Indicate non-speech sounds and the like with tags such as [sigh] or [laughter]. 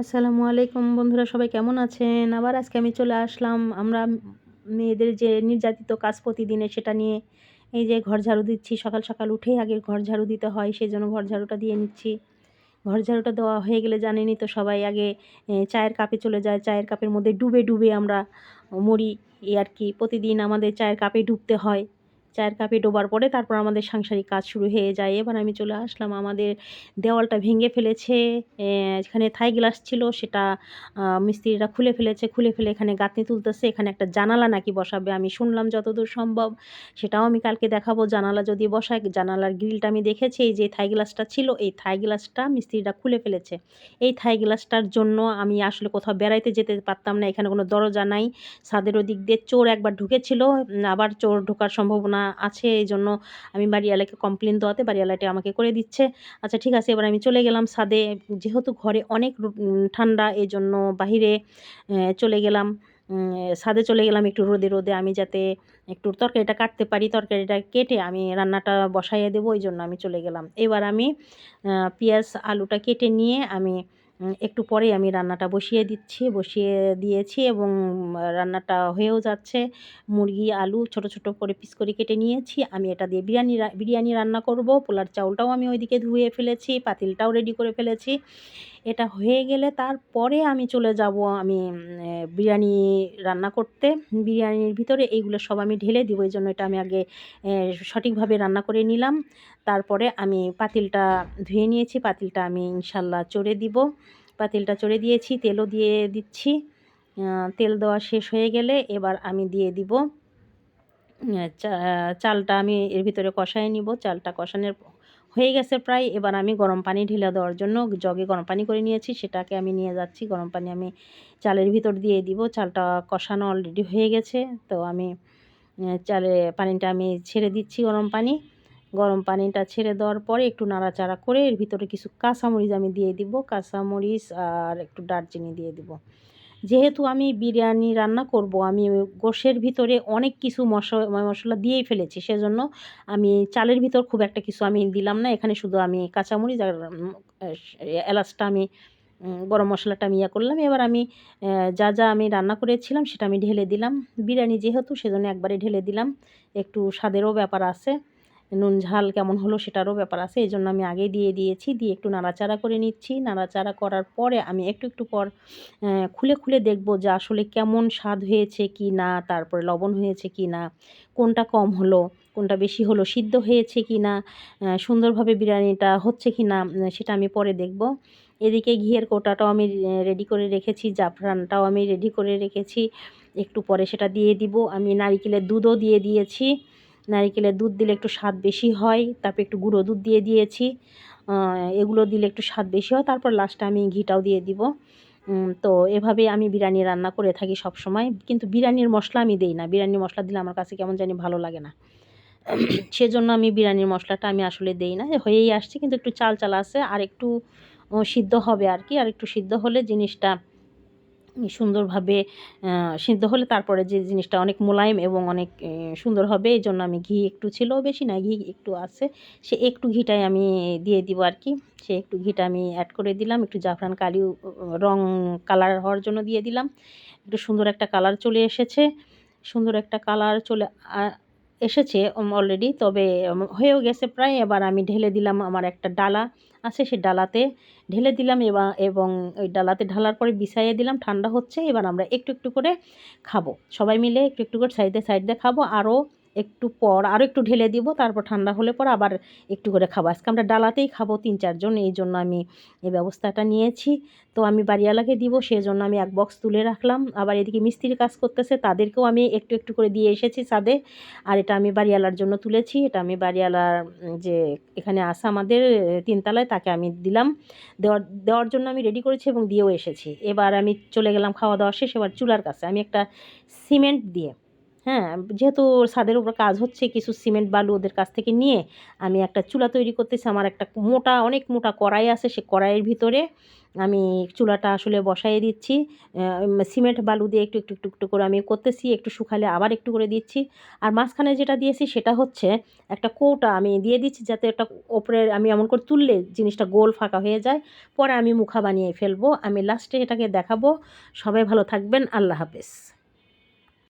আসসালামু আলাইকুম বন্ধুরা, সবাই কেমন আছেন? আবার আজকে আমি চলে আসলাম। আমরা মেয়েদের যে নির্যাতিত কাজ প্রতিদিনে সেটা নিয়ে এই যে ঘর ঝাড়ু দিচ্ছি। সকাল সকাল উঠেই আগে ঘর ঝাড়ু দিতে হয়, সেই জন্য ঘর ঝাড়ুটা দিয়ে নিচ্ছি। ঘর ঝাড়ুটা দেওয়া হয়ে গেলে জানেনই তো সবাই, আগে চায়ের কাপে চলে যায়। চায়ের কাপের মধ্যে ডুবে ডুবে আমরা মরি, এই আর কি। প্রতিদিন আমাদের চায়ের কাপে ডুবতে হয়। চায়ের কাপে ডোবার পরে তারপর আমাদের সাংসারিক কাজ শুরু হয়ে যায়। এবার আমি চলে আসলাম, আমাদের দেওয়ালটা ভেঙে ফেলেছে। এখানে থাই গ্লাস ছিল, সেটা মিস্ত্রিরা খুলে ফেলেছে, খুলে ফেলে এখানে গাঁথনি তুলতেছে, এখানে একটা জানালা নাকি বসাবে আমি শুনলাম যতদূর সম্ভব। সেটাও আমি কালকে দেখাবো, জানালা যদি বসায়, জানালার গ্রিলটা আমি দেখেছি, এই যে থাই গ্লাসটা ছিল, এই থাই গ্লাসটা মিস্ত্রিরা খুলে ফেলেছে। এই থাই গ্লাসটার জন্য আমি আসলে কোথাও বেড়াইতে যেতে পারতাম না, এখানে কোনো দরজা নাই। ছাদের ওদিক দিয়ে চোর একবার ঢুকেছিল, আবার চোর ঢোকার সম্ভাবনা আছে এই জন্য আমি বাড়িওয়ালাকে কমপ্লেন দেওয়াতে বাড়িওয়ালাটি আমাকে করে দিচ্ছে। আচ্ছা ঠিক আছে, এবার আমি চলে গেলাম সাদে যেহেতু ঘরে অনেক ঠান্ডা এই জন্য বাহিরে চলে গেলাম। ছাদে চলে গেলাম একটু রোদে রোদে আমি যাতে একটু তরকারিটা কাটতে পারি। তরকারিটা কেটে আমি রান্নাটা বসাইয়ে দেবো ওই জন্য আমি চলে গেলাম। এবার আমি পেঁয়াজ, আলুটা কেটে নিয়ে আমি একটু পরেই আমি রান্নাটা বসিয়ে দিচ্ছি, বসিয়ে দিয়েছি এবং রান্নাটা হয়েও যাচ্ছে। মুরগি, আলু ছোট ছোট করে পিস করে কেটে নিয়েছি। আমি এটা দিয়ে বিরিয়ানি বিরিয়ানি রান্না করব। পোলার চাউলটাও আমি ওইদিকে ধুয়ে ফেলেছি, পাতিলটাও রেডি করে ফেলেছি। এটা হয়ে গেলে তারপরে আমি চলে যাব আমি বিরিয়ানি রান্না করতে। বিরিয়ানির ভিতরে এইগুলো সব আমি ঢেলে দিব, এই জন্য এটা আমি আগে সঠিকভাবে রান্না করে নিলাম। তারপরে আমি পাতিলটা ধুয়ে নিয়েছি, পাতিলটা আমি ইনশাল্লাহ চড়ে দিব। পাতিলটা চড়ে দিয়েছি, তেলও দিয়ে দিচ্ছি। তেল দেওয়া শেষ হয়ে গেলে এবার আমি দিয়ে দিব। চালটা আমি এর ভিতরে কষায় নিব। চালটা কষানোর হয়ে গেছে প্রায়। এবার আমি গরম পানি ঢেলে দেওয়ার জন্য জগে গরম পানি করে নিয়েছি। সেটাকে আমি নিয়ে যাচ্ছি। গরম পানি আমি চালের ভিতর দিয়ে দিব। চালটা কষানো অলরেডি হয়ে গেছে। তো আমি চালে পানিটা আমি ছেড়ে দিচ্ছি গরম পানি। গরম পানিটা ছেড়ে দেওয়ার পরে একটু নাড়াচাড়া করে এর ভিতরে কিছু কাঁচামরিচ আমি দিয়ে দিব। কাঁচামরিচ আর একটু দারচিনি দিয়ে দিব। যেহেতু আমি বিরিয়ানি রান্না করব, আমি গোশের ভিতরে অনেক কিছু মশলা মশলা দিয়েই ফেলেছি, সেজন্য আমি চালের ভিতর খুব একটা কিছু আমি দিলাম না। এখানে শুধু আমি কাঁচামরিচ আর এলাচটা আমি গরম মশলাটা আমি করলাম। এবার আমি যা যা আমি রান্না করেছিলাম সেটা আমি ঢেলে দিলাম। বিরিয়ানি যেহেতু, সেজন্য একবারে ঢেলে দিলাম। একটু স্বাদেরও ব্যাপার আছে। নুন ঝাল কেমন হলো সেটারও ব্যাপার আছে এই জন্য আমি আগে দিয়ে দিয়েছি, দিয়ে একটু নাড়াচাড়া করে নিচ্ছি। নাড়াচাড়া করার পরে আমি একটু একটু পর খুলে খুলে দেখব যে আসলে কেমন স্বাদ হয়েছে কি না, তারপরে লবণ হয়েছে কি না, কোনটা কম হলো, কোনটা বেশি হলো, সিদ্ধ হয়েছে কি না সুন্দরভাবে বিরিয়ানিটা হচ্ছে কি না সেটা আমি পরে দেখব। এদিকে ঘিয়ের কোটাটাও আমি রেডি করে রেখেছি, জাফরানটাও আমি রেডি করে রেখেছি। একটু পরে সেটা দিয়ে দিব, আমি নারিকেলের দুধও দিয়ে দিয়েছি। নারিকেলের দুধ দিলে একটু স্বাদ বেশি হয়, তারপর একটু গুঁড়ো দুধ দিয়ে দিয়েছি। এগুলো দিলে একটু স্বাদ বেশি হয়, তারপর লাস্টে আমি ঘিটাও দিয়ে দিব। তো এভাবে আমি বিরিয়ানি রান্না করে থাকি সব সময় কিন্তু বিরিয়ানির মশলা আমি দেই না। বিরিয়ানির মশলা দিলে আমার কাছে কেমন জানি ভালো লাগে না। [clears throat] সেজন্য আমি বিরিয়ানির মশলাটা আমি আসলে দেই না। হয়েই আসছে, কিন্তু একটু চাল চাল আছে, আর একটু সিদ্ধ হবে আর কি। আর একটু সিদ্ধ হলে জিনিসটা সুন্দরভাবে সিদ্ধ হলে তারপরে যে জিনিসটা অনেক মোলায়েম এবং অনেক সুন্দর হবে এই জন্য আমি ঘি একটু ছিল বেশি না, ঘি একটু আছে, সে একটু ঘিটাই আমি দিয়ে দিব আর কি, সে একটু ঘিটা আমি অ্যাড করে দিলাম, একটু জাফরান কালি রং কালার হওয়ার জন্য দিয়ে দিলাম, একটু সুন্দর একটা কালার চলে এসেছে, সুন্দর একটা কালার চলে এসেছে অলরেডি তবে হয়েও গেছে প্রায়। এবার আমি ঢেলে দিলাম আমার একটা ডালা আছে সে ডালাতে। ঢেলে দিলাম এবার এবং ওই ডালাতে ঢালার পরে বিছাইয়ে দিলাম, ঠান্ডা হচ্ছে। এবার আমরা একটু একটু করে খাব। সবাই মিলে একটু একটু করে সাইডে সাইডে খাব। আরও একটু পর আরও একটু ঢেলে দিব, তারপর ঠান্ডা হলে পর আবার একটু করে খাব। আজকে আমরা ডালাতেই খাব তিন চারজন, এই জন্য আমি এই ব্যবস্থাটা নিয়েছি। তো আমি বাড়িওয়ালাকে দিব সেই জন্য আমি এক বক্স তুলে রাখলাম। আবার এদিকে মিস্ত্রির কাজ করতেছে, তাদেরকেও আমি একটু একটু করে দিয়ে এসেছি ছাদে। আর এটা আমি বাড়িওয়ালার জন্য তুলেছি, এটা আমি বাড়িওয়ালার যে এখানে আসা আমাদের তিনতলায়, তাকে আমি দিলাম। দেওয়ার দেওয়ার জন্য আমি রেডি করেছি এবং দিয়েও এসেছি। এবার আমি চলে গেলাম খাওয়া দাওয়া শেষ, এবার চুলার কাছে। আমি একটা সিমেন্ট দিয়ে হ্যাঁ যেহেতু ছাদের উপর কাজ হচ্ছে কিছু সিমেন্ট বালু ওদের কাছ থেকে নিয়ে আমি একটা চুলা তৈরি করতেছি, আমার একটা মোটা, অনেক মোটা কড়াই আছে, সে কড়াইয়ের ভিতরে আমি চুলাটা আসলে বসাই দিচ্ছি। সিমেন্ট বালু দিয়ে একটু একটু একটু একটু করে আমি করতেছি, একটু শুকালে আবার একটু করে দিচ্ছি। আর মাঝখানে যেটা দিয়েছি সেটা হচ্ছে একটা কৌটা আমি দিয়ে দিচ্ছি যাতে একটা ওপরে আমি এমন করে তুললে জিনিসটা গোল ফাঁকা হয়ে যায়। পরে আমি মুখা বানিয়ে ফেলব। আমি লাস্টে এটাকে দেখাবো। সবাই ভালো থাকবেন। আল্লাহ হাফেজ।